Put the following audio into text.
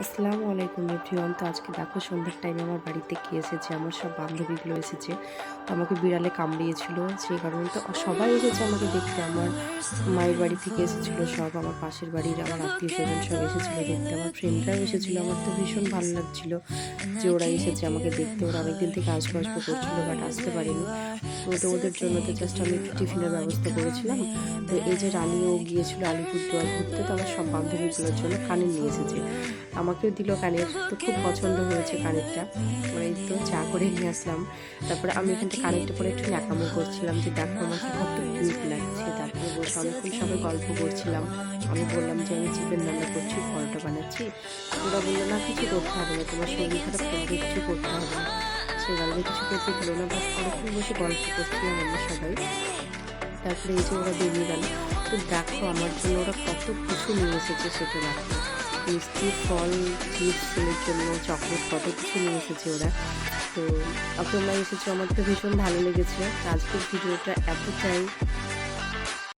আসসালামু আলাইকুম এভরিওয়ান। তো আজকে দেখো সন্ধ্যার টাইমে আমার বাড়িতে কে এসেছে, আমার সব বান্ধবীগুলো এসেছে। তো আমাকে বিড়ালে কামড়িয়েছিল, সেই কারণে তো সবাই এসেছে আমাকে দেখতে। আমার মায়ের বাড়ি থেকে এসেছিল সব, আমার পাশের বাড়ির আমার আত্মীয় স্বজন সব এসেছিল দেখতে। আমার ফ্রেন্ডরাও এসেছিল, আমার তো ভীষণ ভালো লাগছিল যে ওরা এসেছে আমাকে দেখতে। ওরা অনেকদিন থেকে আসব আসব করছিল বাট আসতে পারিনি। তো ওদের জন্য তো জাস্ট আমি একটু টিফিনের ব্যবস্থা করেছিলাম। তো এই যে রানীও গিয়েছিল আলিপুরদুয়ার ঘুরতে, তো আমার সব বান্ধবীগুলোর জন্য কানের নিয়ে এসেছে। আমাকেও দিল কানের। তো খুব পছন্দ হয়েছে কানেরটা। মানে তো চা করে নিয়ে আসলাম। তারপরে আমি এখানটা কানেরটা পরে একটু ন্যাকামো করছিলাম যে দেখো আমাকে কত কিউট লাগছে। তারপরে বসে অনেকক্ষণ সবাই গল্প করছিলাম। আমি বললাম যে আমি চিকেন রান্না করছি, পরোটা বানাচ্ছি। ওরা বলল, না, কিছু করতে হবে না, তোমার শরীর খারাপ তোমাকে কিছু করতে হবে না। সে গল্পে কিছু করতে দিল না, বাট অনেকক্ষণ বসে গল্প করছিলাম আমরা সবাই। তারপরে এই যে ওরা বেরিয়ে গেল। তো দেখো, আমার জন্য ওরা কত কিছু নিয়ে এসেছে সেটা দেখো। মিষ্টি ফল, চিপসের জন্য চকলেট কত কিছু নিয়ে এসেছে ওরা। তো তোমরা এসেছে, আমার তো ভীষণ ভালো লেগেছে। আজকের ভিডিওটা এতটাই।